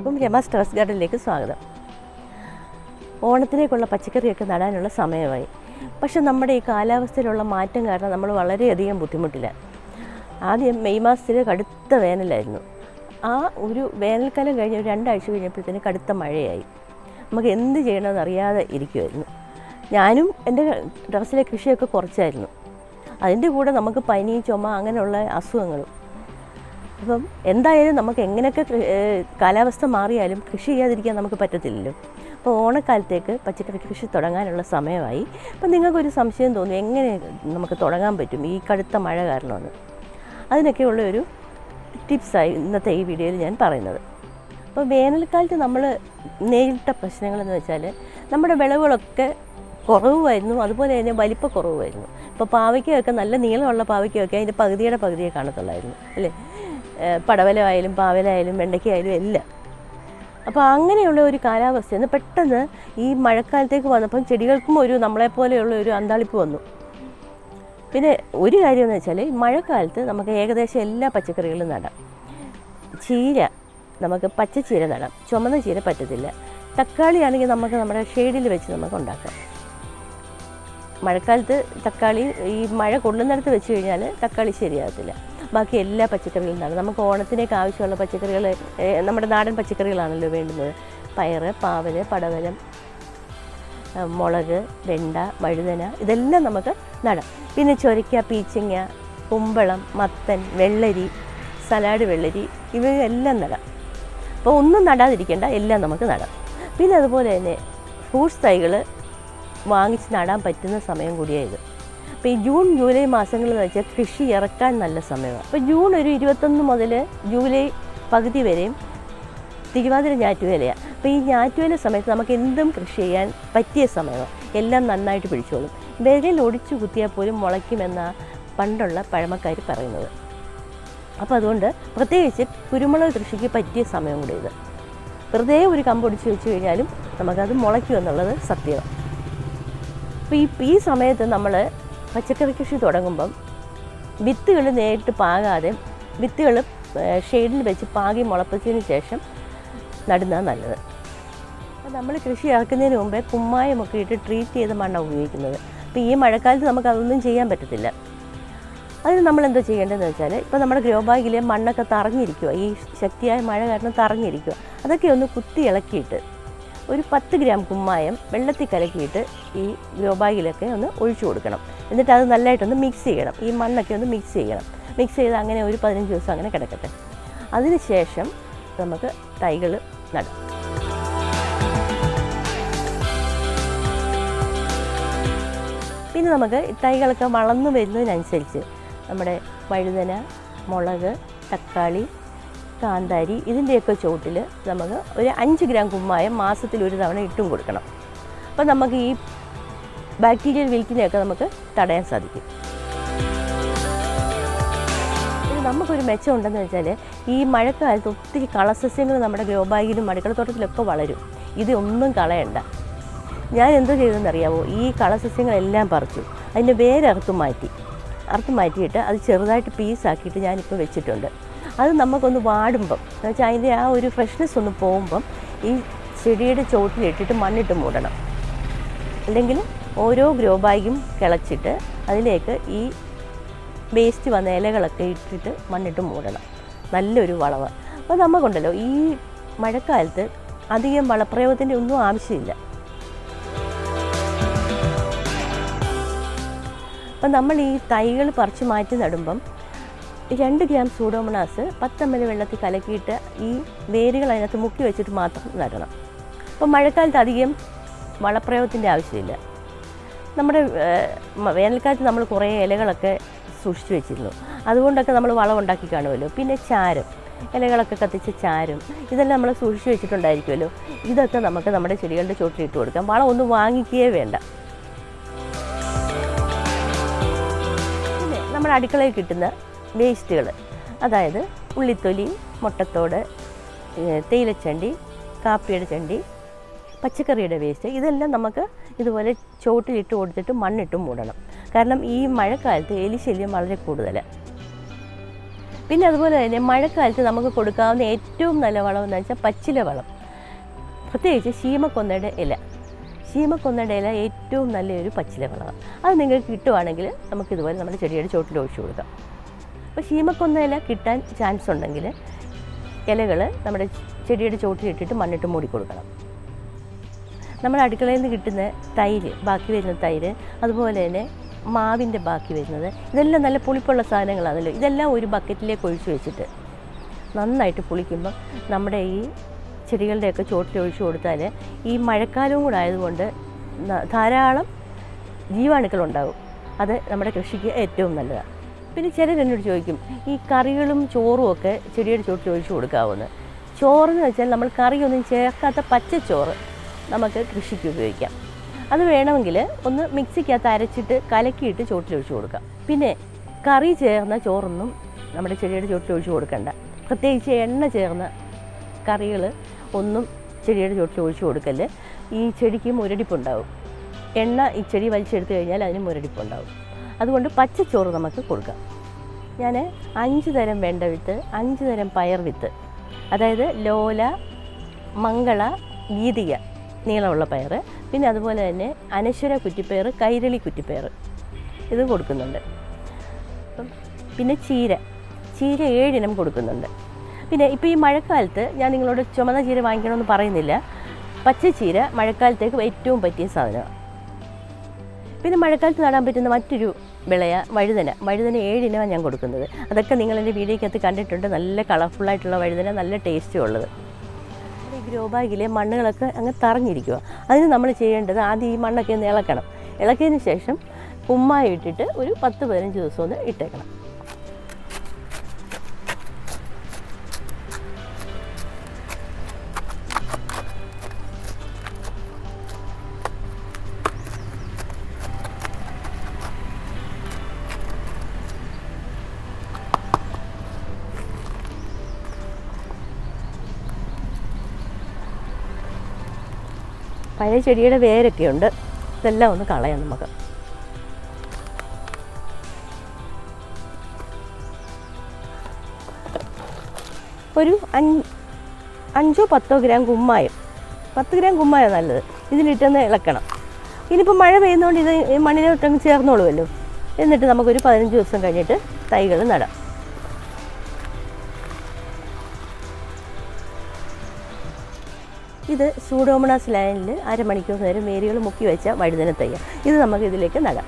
എല്ലാവർക്കും രമ ടെറസ് ഗാർഡനിലേക്ക് സ്വാഗതം. ഓണത്തിലേക്കുള്ള പച്ചക്കറിയൊക്കെ നടാനുള്ള സമയമായി. പക്ഷെ നമ്മുടെ ഈ കാലാവസ്ഥയിലുള്ള മാറ്റം കാരണം നമ്മൾ വളരെയധികം ബുദ്ധിമുട്ടില്ല. ആദ്യം മെയ് മാസത്തിൽ കടുത്ത വേനലായിരുന്നു. ആ ഒരു വേനൽക്കാലം കഴിഞ്ഞ് ഒരു രണ്ടാഴ്ച കഴിഞ്ഞപ്പോഴത്തേന് കടുത്ത മഴയായി. നമുക്ക് എന്ത് ചെയ്യണമെന്ന് അറിയാതെ ഇരിക്കുമായിരുന്നു ഞാനും എന്റെ ടെറസിലെ കൃഷിയൊക്കെ കുറച്ചായിരുന്നു. അതിന്റെ കൂടെ നമുക്ക് പനി ചുമ അങ്ങനെയുള്ള അസുഖങ്ങളും അപ്പം എന്തായാലും നമുക്ക് എങ്ങനെയൊക്കെ കാലാവസ്ഥ മാറിയാലും കൃഷി ചെയ്യാതിരിക്കാൻ നമുക്ക് പറ്റത്തില്ലല്ലോ. അപ്പോൾ ഓണക്കാലത്തേക്ക് പച്ചക്കറി കൃഷി തുടങ്ങാനുള്ള സമയമായി. അപ്പം നിങ്ങൾക്കൊരു സംശയം തോന്നി എങ്ങനെ നമുക്ക് തുടങ്ങാൻ പറ്റും ഈ കടുത്ത മഴ കാരണമെന്ന്? അതിനൊക്കെയുള്ള ഒരു ടിപ്സായി ഇന്നത്തെ ഈ വീഡിയോയിൽ ഞാൻ പറയുന്നത്. അപ്പോൾ വേനൽക്കാലത്ത് നമ്മൾ നേരിട്ട പ്രശ്നങ്ങളെന്ന് വെച്ചാൽ നമ്മുടെ വിളവുകളൊക്കെ കുറവുമായിരുന്നു അതുപോലെ തന്നെ വലിപ്പ കുറവുമായിരുന്നു. ഇപ്പോൾ പാവയ്ക്കൊക്കെ നല്ല നീളമുള്ള പാവയ്ക്കൊക്കെ അതിന്റെ പകുതിയുടെ പകുതിയെ കാണത്തുള്ളായിരുന്നു അല്ലേ? പടവലമായാലും പാവലായാലും വെണ്ടയ്ക്കായാലും എല്ലാം. അപ്പോൾ അങ്ങനെയുള്ള ഒരു കാലാവസ്ഥ എന്ന് പെട്ടെന്ന് ഈ മഴക്കാലത്തേക്ക് വന്നപ്പം ചെടികൾക്കും ഒരു നമ്മളെപ്പോലെയുള്ള ഒരു അന്താളിപ്പ് വന്നു. പിന്നെ ഒരു കാര്യം എന്ന് വെച്ചാൽ മഴക്കാലത്ത് നമുക്ക് ഏകദേശം എല്ലാ പച്ചക്കറികളും നടാം. ചീര നമുക്ക് പച്ച പച്ചച്ചീര നടാം. ചുമന്ന ചീര പറ്റത്തില്ല. തക്കാളി ആണെങ്കിൽ നമുക്ക് നമ്മുടെ ഷെയ്ഡിൽ വെച്ച് നമുക്ക് ഉണ്ടാക്കാം. മഴക്കാലത്ത് തക്കാളി ഈ മഴ കൊള്ളുന്നിടത്ത് വെച്ച് കഴിഞ്ഞാൽ തക്കാളി ശരിയാകത്തില്ല. ബാക്കി എല്ലാ പച്ചക്കറികളും ഉണ്ടാകും. നമുക്ക് ഓണത്തിനേക്ക് ആവശ്യമുള്ള പച്ചക്കറികൾ നമ്മുടെ നാടൻ പച്ചക്കറികളാണല്ലോ വേണ്ടുന്നത്. പയറ് പാവൽ പടവലം മുളക് വെണ്ട വഴുതന ഇതെല്ലാം നമുക്ക് നടാം. പിന്നെ ചൊരയ്ക്ക പീച്ചങ്ങ കുമ്പളം മത്തൻ വെള്ളരി സലാഡ് വെള്ളരി ഇവയെല്ലാം നടാം. അപ്പോൾ ഒന്നും നടാതിരിക്കേണ്ട എല്ലാം നമുക്ക് നടാം. പിന്നെ അതുപോലെ തന്നെ ഫ്രൂട്ട്സ് തൈകൾ വാങ്ങിച്ച് നടാൻ പറ്റുന്ന സമയം കൂടിയായത് അപ്പോൾ ഈ ജൂൺ ജൂലൈ മാസങ്ങളിൽ വെച്ചാൽ കൃഷി ഇറക്കാൻ നല്ല സമയമാണ്. അപ്പോൾ ജൂൺ ഒരു ഇരുപത്തൊന്ന് മുതൽ ജൂലൈ പകുതി വരെയും തിരുവാതിര ഞാറ്റുവേലയാണ് അപ്പോൾ ഈ ഞാറ്റുവേല സമയത്ത് നമുക്ക് എന്തും കൃഷി ചെയ്യാൻ പറ്റിയ സമയമാണ്. എല്ലാം നന്നായിട്ട് പിടിച്ചോളും. വിരൽ ഒടിച്ചു കുത്തിയാൽ പോലും മുളയ്ക്കുമെന്ന പണ്ടുള്ള പഴമക്കാർ പറയുന്നത്. അപ്പോൾ അതുകൊണ്ട് പ്രത്യേകിച്ച് കുരുമുളക് കൃഷിക്ക് പറ്റിയ സമയം കൂടി ഇത്. വെറുതെ ഒരു കമ്പൊടിച്ച് വെച്ച് കഴിഞ്ഞാലും നമുക്കത് മുളയ്ക്കും എന്നുള്ളത് സത്യമാണ്. അപ്പോൾ ഈ ഈ സമയത്ത് നമ്മൾ പച്ചക്കറി കൃഷി തുടങ്ങുമ്പം വിത്തുകൾ നേരിട്ട് പാകാതെ വിത്തുകൾ ഷെയ്ഡിൽ വെച്ച് പാകി മുളപ്പിച്ചതിന് ശേഷം നടുന്നതാണ് നല്ലത്. നമ്മൾ കൃഷി ഇറക്കുന്നതിന് മുമ്പേ കുമ്മായമൊക്കെ ഇട്ട് ട്രീറ്റ് ചെയ്ത മണ്ണാണ് ഉപയോഗിക്കുന്നത്. അപ്പോൾ ഈ മഴക്കാലത്ത് നമുക്ക് അതൊന്നും ചെയ്യാൻ പറ്റത്തില്ല. അതിന് നമ്മൾ എന്താ ചെയ്യേണ്ടതെന്ന് വെച്ചാൽ ഇപ്പോൾ നമ്മുടെ ഗ്രോ ബാഗിൽ മണ്ണൊക്കെ തറഞ്ഞിരിക്കുക ഈ ശക്തിയായ മഴ കാരണം തറഞ്ഞിരിക്കുക അതൊക്കെ ഒന്ന് കുത്തി ഇളക്കിയിട്ട് ഒരു പത്ത് ഗ്രാം കുമ്മായം വെള്ളത്തിൽ കലക്കിയിട്ട് ഈ ഗ്രോ ബാഗിലൊക്കെ ഒന്ന് ഒഴിച്ചു കൊടുക്കണം. എന്നിട്ട് അത് നല്ലതായിട്ടൊന്ന് മിക്സ് ചെയ്യണം. ഈ മണ്ണൊക്കെ ഒന്ന് മിക്സ് ചെയ്യണം. മിക്സ് ചെയ്ത് അങ്ങനെ ഒരു പതിനഞ്ച് ദിവസം അങ്ങനെ കിടക്കട്ടെ. അതിന് ശേഷം നമുക്ക് തൈകൾ നടാം. പിന്നെ നമുക്ക് തൈകളൊക്കെ വളർന്നു വരുന്നതിനനുസരിച്ച് നമ്മുടെ വഴുതന മുളക് തക്കാളി കാന്താരി ഇതിന്റെയൊക്കെ ചുവട്ടിൽ നമുക്ക് ഒരു അഞ്ച് ഗ്രാം കുമ്മായം മാസത്തിൽ ഒരു തവണ ഇട്ടും കൊടുക്കണം. അപ്പോൾ നമുക്ക് ഈ ബാക്ടീരിയൽ വിൽക്കിനെയൊക്കെ നമുക്ക് തടയാൻ സാധിക്കും. നമുക്കൊരു മെച്ചം ഉണ്ടെന്ന് വെച്ചാൽ ഈ മഴക്കാലത്ത് ഒത്തിരി കളസസ്യങ്ങൾ നമ്മുടെ ഗ്രോ ബാഗിലും മടുക്കളത്തോട്ടത്തിലൊക്കെ വളരും ഇതൊന്നും കളയണ്ട. ഞാൻ എന്തോ ചെയ്തെന്നറിയാമോ ഈ കളസസ്യങ്ങളെല്ലാം പറിച്ചു. അതിന്റെ വേര് അറുത്ത് മാറ്റി. അറുത്ത് മാറ്റിയിട്ട് അത് ചെറുതായിട്ട് പീസാക്കിയിട്ട് ഞാനിപ്പോൾ വെച്ചിട്ടുണ്ട്. അത് നമുക്കൊന്ന് വാടുമ്പം എന്ന് വെച്ചാൽ അതിന്റെ ആ ഒരു ഫ്രഷ്നെസ് ഒന്ന് പോകുമ്പം ഈ ചെടിയുടെ ചോട്ടിലിട്ടിട്ട് മണ്ണിട്ട് മൂടണം. അല്ലെങ്കിൽ ഓരോ ഗ്രോ ബാഗും കിളച്ചിട്ട് അതിലേക്ക് ഈ വേസ്റ്റ് വന്ന ഇലകളൊക്കെ ഇട്ടിട്ട് മണ്ണിട്ട് മൂടണം. നല്ലൊരു വളവ്. അപ്പോൾ നമുക്കുണ്ടല്ലോ ഈ മഴക്കാലത്ത് അധികം വളപ്രയോഗത്തിന്റെ ഒന്നും ആവശ്യമില്ല. അപ്പം നമ്മൾ ഈ തൈകൾ പറിച്ച് മാറ്റി നടുമ്പം രണ്ട് ഗ്രാം സൂഡോമണാസ് പത്ത് എൽ വെള്ളത്തിൽ കലക്കിയിട്ട് ഈ വേരുകൾ അതിനകത്ത് മുക്കി വെച്ചിട്ട് മാത്രം നടണം. അപ്പം മഴക്കാലത്ത് അധികം വളപ്രയോഗത്തിന്റെ ആവശ്യമില്ല. നമ്മുടെ വേനൽക്കാലത്ത് നമ്മൾ കുറേ ഇലകളൊക്കെ സൂക്ഷിച്ചു വെച്ചിരുന്നു. അതുകൊണ്ടൊക്കെ നമ്മൾ വളം ഉണ്ടാക്കി കാണുമല്ലോ. പിന്നെ ചാരം ഇലകളൊക്കെ കത്തിച്ച് ചാരം ഇതെല്ലാം നമ്മൾ സൂക്ഷിച്ചു വെച്ചിട്ടുണ്ടായിരിക്കുമല്ലോ. ഇതൊക്കെ നമുക്ക് നമ്മുടെ ചെടികളുടെ ചോട്ടിലിട്ട് കൊടുക്കാം. വളം ഒന്നും വാങ്ങിക്കുകയേ വേണ്ട. പിന്നെ നമ്മുടെ അടുക്കളയിൽ കിട്ടുന്ന വേസ്റ്റുകൾ അതായത് ഉള്ളിത്തൊലി മുട്ടത്തോട് തേയിലച്ചണ്ടി കാപ്പിയുടെ ചണ്ടി പച്ചക്കറിയുടെ വേസ്റ്റ് ഇതെല്ലാം നമുക്ക് ഇതുപോലെ ചോട്ടിലിട്ട് കൊടുത്തിട്ട് മണ്ണിട്ട് മൂടണം. കാരണം ഈ മഴക്കാലത്ത് എലിശല്യം വളരെ കൂടുതൽ. പിന്നെ അതുപോലെ തന്നെ മഴക്കാലത്ത് നമുക്ക് കൊടുക്കാവുന്ന ഏറ്റവും നല്ല വളം എന്ന് വെച്ചാൽ പച്ചില വളം. പ്രത്യേകിച്ച് ശീമക്കൊന്നയുടെ ഇല. ശീമക്കൊന്നയുടെ ഇല ഏറ്റവും നല്ലൊരു പച്ചില വളമാണ്. അത് നിങ്ങൾക്ക് കിട്ടുവാണെങ്കിൽ നമുക്കിതുപോലെ നമ്മുടെ ചെടിയുടെ ചോട്ടിൽ ഒഴിച്ചു കൊടുക്കാം. അപ്പോൾ ശീമക്കൊന്ന ഇല കിട്ടാൻ ചാൻസ് ഉണ്ടെങ്കിൽ ഇലകൾ നമ്മുടെ ചെടിയുടെ ചോട്ടിലിട്ടിട്ട് മണ്ണിട്ട് മൂടി കൊടുക്കണം. നമ്മുടെ അടുക്കളയിൽ നിന്ന് കിട്ടുന്ന തൈര് ബാക്കി വരുന്ന തൈര് അതുപോലെ തന്നെ മാവിന്റെ ബാക്കി വരുന്നത്. ഇതെല്ലാം നല്ല പുളിപ്പുള്ള സാധനങ്ങളാണല്ലോ. ഇതെല്ലാം ഒരു ബക്കറ്റിലേക്ക് ഒഴിച്ചു വെച്ചിട്ട് നന്നായിട്ട് പുളിക്കുമ്പോൾ നമ്മുടെ ഈ ചെടികളുടെയൊക്കെ ചോട്ടിൽ ഒഴിച്ചു കൊടുത്താൽ ഈ മഴക്കാലവും കൂടെ ആയതുകൊണ്ട് ധാരാളം ജീവാണുക്കൾ ഉണ്ടാകും. അത് നമ്മുടെ കൃഷിക്ക് ഏറ്റവും നല്ലതാണ് പിന്നെ ചിലർ എന്നോട് ചോദിക്കും ഈ കറികളും ചോറും ഒക്കെ ചെടിയുടെ ചോട്ടിൽ ഒഴിച്ചു കൊടുക്കാവുന്നത് ചോറെന്ന് വെച്ചാൽ നമ്മൾ കറിയൊന്നും ചേർക്കാത്ത പച്ചച്ചോറ്. നമുക്ക് കൃഷിക്ക് ഉപയോഗിക്കാം. അത് വേണമെങ്കിൽ ഒന്ന് മിക്സിക്കകത്ത് അരച്ചിട്ട് കലക്കിയിട്ട് ചോട്ടിലൊഴിച്ച് കൊടുക്കാം. പിന്നെ കറി ചേർന്ന ചോറൊന്നും നമ്മുടെ ചെടിയുടെ ചോട്ടിലൊഴിച്ച് കൊടുക്കണ്ട. പ്രത്യേകിച്ച് എണ്ണ ചേർന്ന കറികൾ ഒന്നും ചെടിയുടെ ചോട്ടിൽ ഒഴിച്ചു കൊടുക്കൽ. ഈ ചെടിക്ക് മുരടിപ്പുണ്ടാവും. എണ്ണ ഈ ചെടി വലിച്ചെടുത്തു കഴിഞ്ഞാൽ അതിന് മുരടിപ്പുണ്ടാവും. അതുകൊണ്ട് പച്ചച്ചോറ് നമുക്ക് കൊടുക്കാം. ഞാൻ അഞ്ച് തരം വെണ്ട വിത്ത് അഞ്ച് തരം പയർ വിത്ത്. അതായത് ലോല മംഗള ഗീതിക. നീളമുള്ള പയർ പിന്നെ അതുപോലെ തന്നെ അനശ്വര കുറ്റിപ്പയർ കൈരളി കുറ്റിപ്പയർ ഇത് കൊടുക്കുന്നുണ്ട്. പിന്നെ ചീര ചീര ഏഴിനം കൊടുക്കുന്നുണ്ട്. പിന്നെ ഇപ്പോൾ ഈ മഴക്കാലത്ത് ഞാൻ നിങ്ങളോട് ചുമന്ന ചീര വാങ്ങിക്കണമെന്ന് പറയുന്നില്ല. പച്ച ചീര മഴക്കാലത്തേക്ക് ഏറ്റവും പറ്റിയ സാധനമാണ് പിന്നെ മഴക്കാലത്ത് നടാൻ പറ്റുന്ന മറ്റൊരു വിളയ വഴുതന. വഴുതന ഏഴിനമാണ് ഞാൻ കൊടുക്കുന്നത്. അതൊക്കെ നിങ്ങളെന്റെ വീഡിയോയ്ക്കകത്ത് കണ്ടിട്ടുണ്ട്. നല്ല കളർഫുള്ളായിട്ടുള്ള വഴുതന നല്ല ടേസ്റ്റും ഉള്ളത്. ഗ്രോ ബാഗിലെ മണ്ണുകളൊക്കെ അങ്ങ് തറഞ്ഞിരിക്കുക. അതിന് നമ്മൾ ചെയ്യേണ്ടത് ആദ്യം ഈ മണ്ണൊക്കെ ഒന്ന് ഇളക്കണം. ഇളക്കിയതിന് ശേഷം കുമ്മായി ഇട്ടിട്ട് ഒരു പത്ത് പതിനഞ്ച് ദിവസം ഒന്ന് ഇട്ടേക്കണം. പഴയ ചെടിയുടെ വേരൊക്കെ ഉണ്ട്. ഇതെല്ലാം ഒന്ന് കളയാം നമുക്ക്. ഒരു അഞ്ച് പത്തോ ഗ്രാം കുമ്മായം. പത്ത് ഗ്രാം കുമ്മായം നല്ലത്. ഇതിലിട്ടൊന്ന് ഇളക്കണം. ഇനിയിപ്പോൾ മഴ പെയ്യുന്നതുകൊണ്ട് ഇത് മണ്ണിലോട്ടങ്ങ് ചേർന്നോളുമല്ലോ. എന്നിട്ട് നമുക്കൊരു പതിനഞ്ച് ദിവസം കഴിഞ്ഞിട്ട് തൈകൾ നടാം. ഇത് സൂഡോമണാസ് ലൈനിൽ അരമണിക്കൂർ നേരം വേരുകൾ മുക്കി വെച്ച തയ്യാ ഇത് നമുക്ക് ഇതിലേക്ക് നടാം.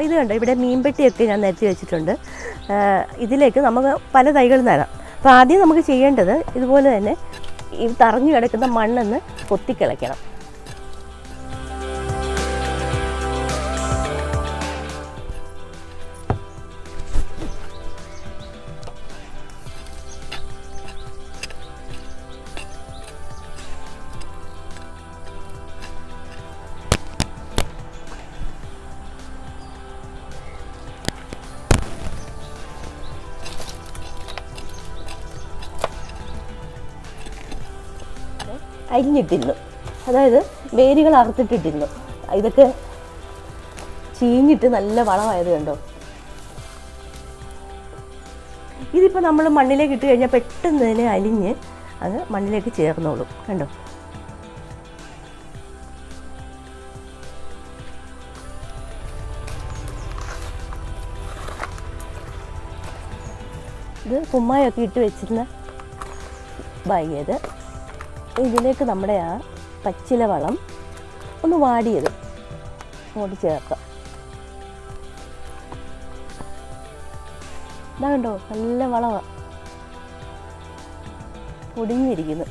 അപ്പോൾ ഇത് കണ്ടോ? ഇവിടെ മീൻപെട്ടിയൊക്കെ ഞാൻ നിരത്തി വെച്ചിട്ടുണ്ട്. ഇതിലേക്ക് നമുക്ക് പല തൈകൾ നടാം. അപ്പോൾ ആദ്യം നമുക്ക് ചെയ്യേണ്ടത് ഇതുപോലെ തന്നെ ഈ തറഞ്ഞു കിടക്കുന്ന മണ്ണെന്ന് കൊത്തിക്കിളയ്ക്കണം അരിഞ്ഞിട്ടിരുന്നു അതായത് വേരുകൾ അറുത്തിട്ടിട്ടിരുന്നു ഇതൊക്കെ ചീഞ്ഞിട്ട് നല്ല വളമായത് കണ്ടോ? ഇതിപ്പോൾ നമ്മൾ മണ്ണിലേക്ക് ഇട്ട് കഴിഞ്ഞാൽ പെട്ടെന്ന് തന്നെ അലിഞ്ഞ് അത് മണ്ണിലേക്ക് ചേർന്നോളും. കണ്ടോ? ഇത് കുമ്മായൊക്കെ ഇട്ട് വെച്ചിരുന്ന ബാഗിയത് ഇതിലേക്ക് നമ്മുടെ ആ പച്ചില വളം ഒന്ന് വാടിയത് അങ്ങോട്ട് ചേർക്കാം. ഇതാ കണ്ടോ നല്ല വളമാണ് പൊടിഞ്ഞിരിക്കുന്നു.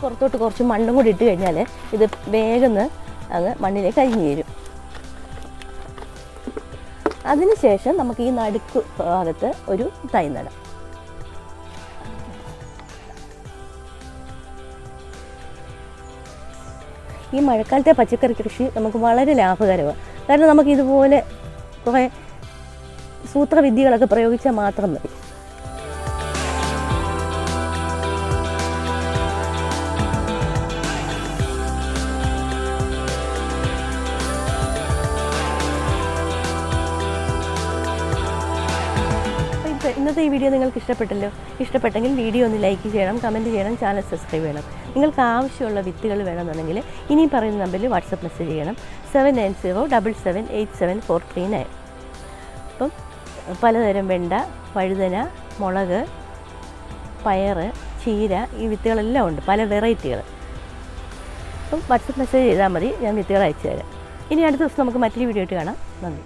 ഇതിന്റെ പുറത്തോട്ട് കുറച്ച് മണ്ണും കൂടി ഇട്ട് കഴിഞ്ഞാൽ ഇത് വേഗം അങ്ങ് മണ്ണിലേക്ക് അരിഞ്ഞു തരും അതിനുശേഷം നമുക്ക് ഈ നടുക്ക് ഭാഗത്ത് ഒരു തൈ നടാം. ഈ മഴക്കാലത്തെ പച്ചക്കറി കൃഷി നമുക്ക് വളരെ ലാഭകരമാണ്. കാരണം നമുക്ക് ഇതുപോലെ കുറേ സൂത്രവിദ്യകളൊക്കെ പ്രയോഗിച്ചാൽ മാത്രം മതി. ഇന്നത്തെ ഈ വീഡിയോ നിങ്ങൾക്ക് ഇഷ്ടപ്പെട്ടല്ലോ ഇഷ്ടപ്പെട്ടെങ്കിൽ വീഡിയോ ഒന്ന് ലൈക്ക് ചെയ്യണം കമന്റ് ചെയ്യണം ചാനൽ സബ്സ്ക്രൈബ് ചെയ്യണം. നിങ്ങൾക്ക് ആവശ്യമുള്ള വിത്തുകൾ വേണമെന്നുണ്ടെങ്കിൽ ഇനി പറയുന്ന നമ്പറിൽ വാട്സപ്പ് മെസ്സേജ് ചെയ്യണം. Seven nine zero double seven eight seven four three nine അപ്പം പലതരം വെണ്ട വഴുതന മുളക് പയർ ചീര ഈ വിത്തുകളെല്ലാം ഉണ്ട് പല വെറൈറ്റികൾ അപ്പം വാട്സപ്പ് മെസ്സേജ് ചെയ്താൽ മതി ഞാൻ വിത്തുകൾ അയച്ചു തരാം. ഇനി അടുത്ത ദിവസം നമുക്ക് മറ്റൊരു വീഡിയോ ആയിട്ട് കാണാം. നന്ദി.